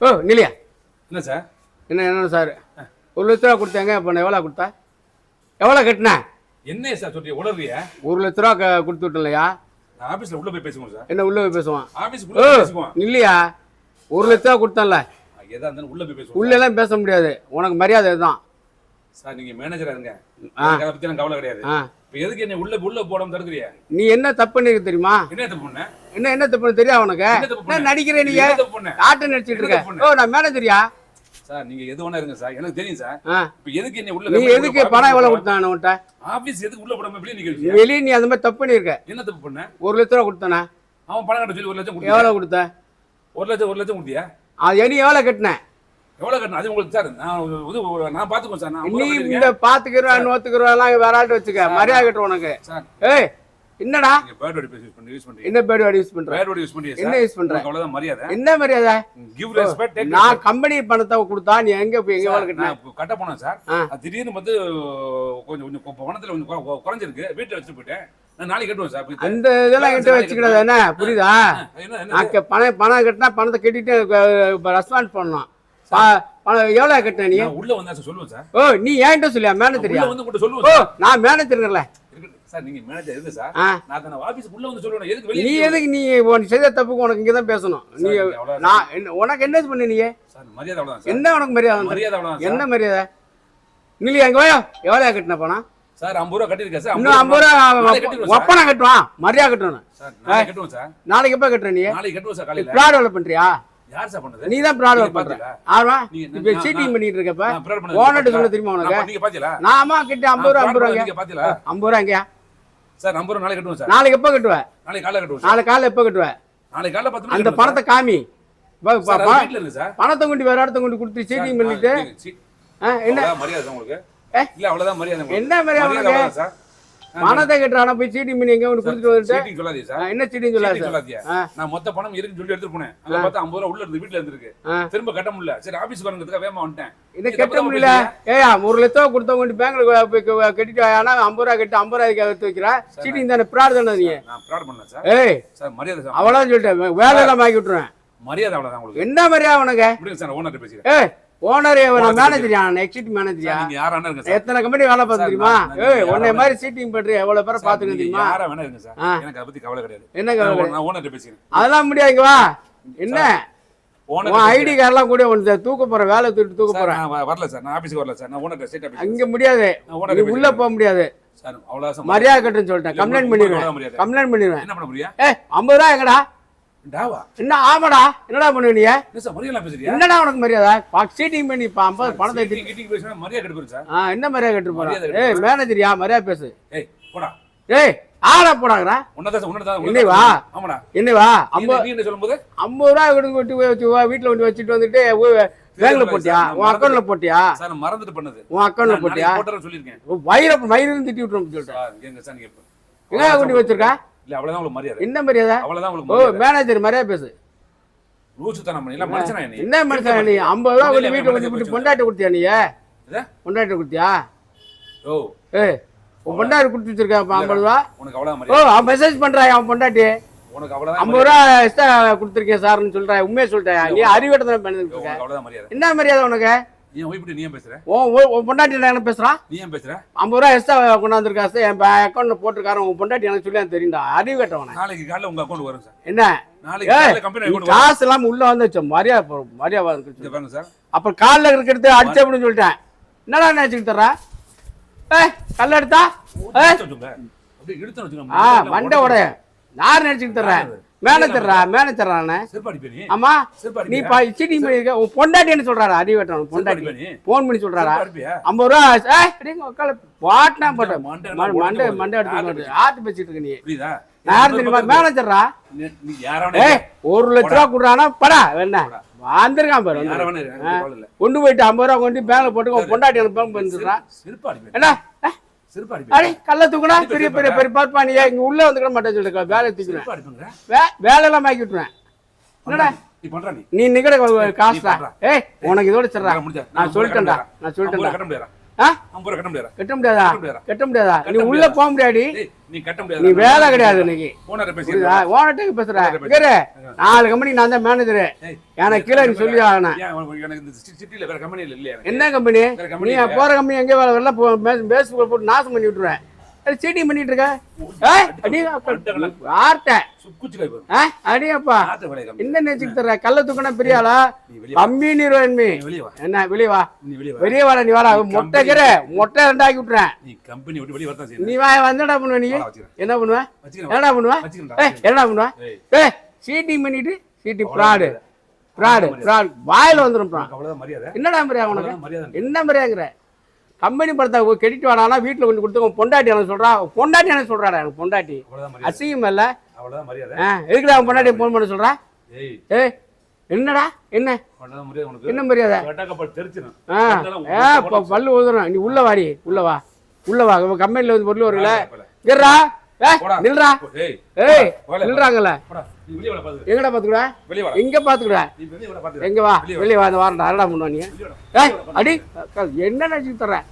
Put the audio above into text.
ஓ நிலையா என்ன சார்? என்ன என்ன சார்? ஒரு லட்ச ரூபா கொடுத்தாங்க இப்போ நான் எவ்வளோ கொடுத்தா எவ்வளோ கட்டினேன் என்ன சார் சொல்றீங்க? உளறிய? ஒரு லட்ச ரூபா கொடுத்து விட்டலையா நான் ஆபீஸ்ல உள்ள போய் பேசுவோம் சார். என்ன உள்ளே போய் உள்ள போய் பேசுவோம். இல்லையா ஒரு லட்ச ரூபா கொடுத்தேன்ல. எதா இருந்தாலும் உள்ள போய் பேசுவோம் உள்ளெல்லாம் பேச முடியாது. உனக்கு மரியாதை தான் சார் நீங்க மேனேஜரா இருங்க. அதை பத்தி எனக்கு கவலை கிடையாது. இப்ப எதுக்கு என்ன உள்ள உள்ள போடாம தடுக்கிறிய? நீ என்ன தப்பு பண்ணிருக்க தெரியுமா? என்ன தப்பு பண்ண? என்ன என்ன தப்பு தெரியும் உனக்கு? பண்ண? நடிக்கிறேன் நீ? என்ன தப்பு பண்ண? ஆட்டம் நடிச்சிட்டு இருக்க? ஓ நான் மேனேஜரியா சார் நீங்க எது வேணா இருங்க சார். எனக்கு தெரியும் சார். இப்ப எதுக்கு என்ன உள்ள நீ எதுக்கு பணம் எவ்வளோ கொடுத்தான உன்ட்ட ஆபீஸ் எதுக்கு உள்ள போடாம வெளியே நிக்க வெளியே நீ அந்த மாதிரி தப்பு பண்ணியிருக்க. என்ன தப்பு பண்ண? ஒரு லட்ச ரூபா கொடுத்தானே? அவன் பணம் கட்ட சொல்லி ஒரு லட்சம் கொடுத்தியா? எவ்வளோ கொடுத்த? ஒரு லட்சம் ஒரு லட்சம் கொடுத்தியா? அது நீ எவ்வளோ கட்டின எவ்வளவு கட்டணும்? அது உங்களுக்கு சார் நான் இது நான் பாத்துக்கோ சார். நான் நீ இந்த கட்டிருக்கேன். பாத்துக்கிறா நோத்துக்கிறா எல்லாம் வேற ஆள்கிட்ட வச்சுக்க. மரியாதை கட்டு உனக்கு. சார். ஏய் என்னடா? பேட் வேர்டு யூஸ் பண்ணி யூஸ் பண்றீங்க என்ன பேர் வாடி யூஸ் பண்ற? பேட் வேர்டு யூஸ் பண்றீங்க என்ன யூஸ் பண்ற? அவ்வளவுதான் மரியாதை. என்ன மரியாதை? கிவ் ரெஸ்பெக்ட் நான் கம்பெனி பணத்தை கொடுத்தா நீ எங்க போய் எங்க நான் இப்ப கட்ட போனேன் சார். திடீர்னு வந்து கொஞ்சம் கொஞ்சம் பணத்துல கொஞ்சம் குற- குற- குறைஞ்சிருக்கு. வீட்டுல வச்சுட்டு போயிட்டேன். நாளைக்கு கட்டுவேன் சார் அந்த இதெல்லாம் என்கிட்ட வச்சுக்கிடாது என்ன? புரியுதா? நான் பணம் பணம் கட்டினா பணத்தை கட்டிட்டு ரெஸ்பான்ஸ் பண்ணணும் எவ்வளவு கட்டின நீ? உள்ள வந்தா சொல்லுவேன் சார். ஓ நீ ஏன்ட்ட சொல்லியா? உள்ள மேனேஜரியா வந்து கூட ஓ சொல்லுவேன் சார். நான் சார் நீங்க மேனேஜர் இருக்கு சார்? ஆ. நான் அந்த ஆபீஸ் உள்ள வந்து சொல்லுவேன். எதுக்கு நீ எதுக்கு நீ உன் செய்த தப்புக்கு உனக்கு இங்க தான் பேசணும். நீ நான் உனக்கு என்ன பண்ண நீ? சார் மரியாதை அவ்வளவுதான் சார். என்ன உனக்கு மரியாதை? வந்து? மரியாதை அவ்வளவுதான் என்ன மரியாதை? வாயோ. எவ்வளோ கட்டின பணம்? சார் ஐம்பது ரூபா கட்டிருக்கேன் சார். இன்னும் ஐம்பது ரூபா. ஒப்பனை கட்டுவான். மரியாதை கட்டணும். சார் நாளைக்கு எப்போ கட்டுற நீ? நாளைக்கு கட்டுவோம் சார் காலையில. பண்றியா? யார் சார் பண்ணது? நீ தான் ப்ராட் வேலை நீங்க பண்ற. பாத்தீங்களா? ஆமா நீங்க- இப்ப நான்- சீட்டிங் பண்ணிட்டு இருக்கப்ப ஓனர்ட்ட சொல்ல தெரியுமா உனக்கு? நான் நீங்க பாத்தீங்களா? நான் அம்மா கிட்ட ஐம்பது ரூபா ஐம்பது ரூபா நீங்க பாத்தீங்களா? ஐம்பது ரூபா எங்கயா சார் ஐம்பது ரூபா நாளைக்கு கட்டுவோம் சார். நாளைக்கு எப்போ கட்டுவ? நாளைக்கு காலைல கட்டுவோம் சார் நாளைக்கு காலைல எப்போ கட்டுவ? நாளைக்கு காலைல பத்து மணிக்கு அந்த பணத்தை காமி. பணத்தை கொண்டு வேற இடத்த கொண்டு கொடுத்து சீட்டிங் பண்ணிட்டு. என்ன? மரியாதை உங்களுக்கு? இல்ல அவ்வளவுதான் மரியாதை. என்ன மரியாதை பணத்தை கட்டுறானா? போய் சீட்டிங் பண்ணி எங்க கொண்டு கொடுத்துட்டு வந்துட்டு சொல்லாதீங்க சார். என்ன சீட்டிங் சொல்லாது ஆ. நான் மொத்த பணம் இருக்குன்னு சொல்லி எடுத்துட்டு போனேன். அங்க பார்த்தா ஐம்பது ரூபா உள்ள இருந்து வீட்டுல இருந்திருக்கு. திரும்ப கட்ட முடியல. சரி ஆபீஸ்க்கு வரங்கிறதுக்காக வேகமா வந்துட்டேன். இதை கட்ட முடியல. ஏயா ஒரு லட்ச ரூபா கொடுத்தவங்க பேங்க்ல போய் கட்டிட்டு ஆனா ஐம்பது ரூபா கட்டி ஐம்பது ரூபாய்க்கு எடுத்து வைக்கிற? சீட்டிங் தானே ப்ராட் தானே நீ? நான் ப்ராட் பண்ணேன் சார். ஏய் சார் மரியாதை சார். அவ்வளோதான் சொல்லிட்டேன். வேலை எல்லாம் ஆக்கி விட்டுருவேன். மரியாதை அவ்வளவுதான் உங்களுக்கு. என்ன மரியாதை உனக்கு? சார் ஓனர் பேசுகிறேன் ஏய் ஓனர் மேனேஜரியா எக்ஸிட் மேனேஜரியா எத்தனை கம்பெனி வேலை பார்த்து தெரியுமா? ஏய் உன்னை மாதிரி சீட்டிங் பண்ற எவ்வளவு பேரை பாத்துக்க தெரியுமா? யாரா வேணா இருங்க சார். எனக்கு அதை பத்தி கவலை கிடையாது. என்ன கவலை நான் ஓனர் பேசுகிறேன் அதெல்லாம் முடியாது வா. என்ன? ஐடி கார்டெல்லாம் கூட ஒன்று தூக்க போற வேலை தூக்கிட்டு தூக்க சார் போறேன் வரல சார். நான் ஆபீஸ்க்கு வரல சார். நான் ஓனர் ஆபீஸ் அங்க முடியாது. உள்ள போக முடியாது. சார் அவ்வளவுதான் சார். மரியாதை கட்டுன்னு சொல்லிட்டேன். கம்ப்ளைண்ட் பண்ணிடுவேன். கம்ப்ளைண்ட் பண்ணிடுவேன். என்ன பண்ண முடியா ஏய் ஐம்பது ரூபா எங்கடா? டாவா என்ன ஆமாடா. என்னடா பண்ணுவ நீ என்ன சார் மரியாதை பேசுறியா என்னடா உனக்கு மரியாதை? சீட்டிங் பண்ணி இப்போ ஐம்பது பணத்தை பேசினா மரியாதை கெடுப்பேன் சார். ஆ என்ன மரியாதை கட்டு போறான் மரியாதை ஏய் மேனேஜரியா மரியாதை பேசு. ஏய் போடா. ஏய் ஆடா போடாங்கடா உன்னதான் உன்னதான் என்னை வா. ஆமாடா. என்ன வா நீ ஐம்பது சொல்லும்போது? ஐம்பது ரூபா கொடுங்க கொண்டு வச்சு வீட்டுல கொண்டு வச்சுட்டு வந்துட்டு பேங்க்ல போட்டியா? உன் அக்கௌண்ட்ல போட்டியா? சார் மறந்துட்டு பண்ணது. உன் அக்கௌண்ட்ல போட்டியா? சொல்லியிருக்கேன். வயிறு வயிறு திட்டி விட்டுரும் சொல்லிட்டேன். எங்க கொண்டு வச்சிருக்கா? இல்ல உங்களுக்கு மரியாதை. என்ன மரியாதை? உங்களுக்கு மரியாதை. மேனேஜர் மரியாதை பேசு. லூசு தனம் பண்ணி மனுஷனா என்ன? மனுஷன் நீ? ஐம்பது ரூபா கொண்டு வீட்டுல கொண்டு போட்டு பொண்டாட்டி கொடுத்தியா நீ? பொண்டாட்டி கொடுத்தியா? ஓ. ஏய் உன் பொண்டாட்டி கொடுத்து வச்சிருக்கா ஐம்பது ரூபா? உனக்கு ஓ அவன் மெசேஜ் பண்றா அவன் பொண்டாட்டி? உனக்கு ஐம்பது ரூபா எக்ஸ்ட்ரா கொடுத்துருக்கேன் சார்னு சொல்றா உண்மையை சொல்லிட்டா. நீ அறிவிட்டதை பண்ணிட்டு மரியாதை. இருக்க. உனக்கு அவ்வளவுதான் மரியாதை. என்ன மரியாதை உனக்கு? நீ ஏன் பேசுற? உன் பொண்டாட்டி என்ன பேசுறான் நீ ஏன் பேசுற? ஐம்பது ரூபா எக்ஸ்ட்ரா கொண்டாந்துருக்கா சார் என் அக்கௌண்ட்ல போட்டிருக்காரு உன் பொண்டாட்டி எனக்கு சொல்லி தெரியும்டா. அறிவு கட்டவன நாளைக்கு காலைல உங்க அக்கௌண்ட் வரும் சார் என்ன? நாளைக்கு அக்கௌண்ட் காசு இல்லாம உள்ள வந்து வச்சோம் மரியாதை இருக்கு பாருங்க சார் அப்புறம் காலில் இருக்கிறது அடிச்ச அப்படின்னு சொல்லிட்டேன். என்னடா நினைச்சுக்கிட்டு தர்ற? ஏய் கல்ல எடுத்தா. ஆ மண்டை உடைய. யார் நினைச்சுக்கிட்டு தர்றேன் மேனேஜர்ரா மேனேஜர்ரா. ஆமா நீ சீட்டிங் பண்ணிருக்க உன் பொண்டாட்டின்னு சொல்றாரா அறிவு செருப்பு பொண்டாட்டி? ஃபோன் பண்ணி சொல்றாரா? ஐம்பது ரூபா உட்கால பாட்டினா போட்டேன் மண்டை மண்டை எடுத்து போட்டு ஆட்டு பேசிட்டு இருக்க நீ? யார் தெரியுமா மேனேஜர்ரா. ஒரு லட்ச ரூபா கொடுறானா? படா என்ன? வந்திருக்கான் பாரு. கொண்டு போயிட்டு ஐம்பது ரூபா கொண்டு பேங்க்ல போட்டு பொண்டாட்டி அடிப்பே. என்ன. அடி கல்ல தூக்குனா பெரிய பெரிய பெரிய பார்ப்பா நீ இங்க உள்ள வந்துக்கிட மாட்டேன் சொல்லிருக்க வேலை தூக்குறேன் செருப்பு அடிப்பேங்கிற? வே வேலையெல்லாம் ஆக்கி விட்டுருவேன். என்னடா? நீ. பண்றா நீ. நீ நிக்கட காசுடா. ஏய் உனக்கு இதோட சொல்றா. நான் சொல்லிட்டேன்டா. நான்? சொல்லிட்டேன்டா. கட்ட முடியாதா? கட்ட முடியாதா? கட்ட முடியாதா? முடியாதா? முடியாதா நீ கட்ட உள்ள முடியாதா? போக முடியாடி. ஏய், நீ முடியாது? வேலை கிடையாது இன்னைக்கு. ஓனர் பேசி புரியுதா? ஓனட்டுக்கு பேசுற நாலு கம்பெனி நான் தான் மேனேஜரு எனக்கு கீழே நீ சொல்லி ஆகணும்? என்ன கம்பெனி நீ போற கம்பெனி எங்கே வேலை வரல பேஸ்புக்கில் போட்டு நாசம் பண்ணி விட்டுருவேன். சீட்டிங் பண்ணிட்டு இருக்க. ஆ அடியப்பா. என்ன நினைச்சுட்டு தர்ற? கள்ள தூக்கினா பெரிய ஆளா. கம்மி நீர்வன்மி நீ வெளிய வா. என்ன வெளியே வா. நீ வெளிய வாடா நீ வாடா. மொட்டை கீரை மொட்டை ரெண்டாக்கி விட்டுறேன். நீ கம்பெனி விட்டு வெளிய வரதான் செய்யணும். நீ வா வந்துடா பண்ணுவ நீ. என்ன பண்ணுவ. என்னடா பண்ணுவ? என்னடா பண்ணுவ? ஏய். சீட்டிங் பண்ணிட்டு சீட்டி ஃப்ராடு ஃப்ராடு ஃப்ராட் வாயில வந்துடும். என்னடா மரியாதை உனக்கு. என்ன மரியாதைங்கிற? கம்பெனி படத்தை கெட்டிட்டு வாடானா வீட்டில் கொண்டு கொடுத்து பொண்டாட்டி எனக்கு சொல்றா. பொண்டாட்டி எனக்கு சொல்றாடா எனக்கு பொண்டாட்டி. அசிங்கம் இல்ல. ஆ எதுக்குடா உன் பொண்டாட்டி ஃபோன் பண்ண சொல்றா? ஏய், என்னடா என்ன. என்ன மரியாதை. ஆ ஆ இப்போ பல்லு ஊதுறோம் நீ உள்ள வாடி உள்ள வா. உள்ள வா. கம்பெனில வந்து பொருள் ஏய் போடா. நில்றா ஏய். நில்றாங்கல்ல. எங்கடா பாத்துக்குடா. எங்க பாத்துக்குடா. எங்க வா வெளிய வா. அந்த வாரண்டா அரடா பண்ணுவா நீ வெளிய வாடா. ஏய் அடி என்ன நினைச்சு தர்றேன்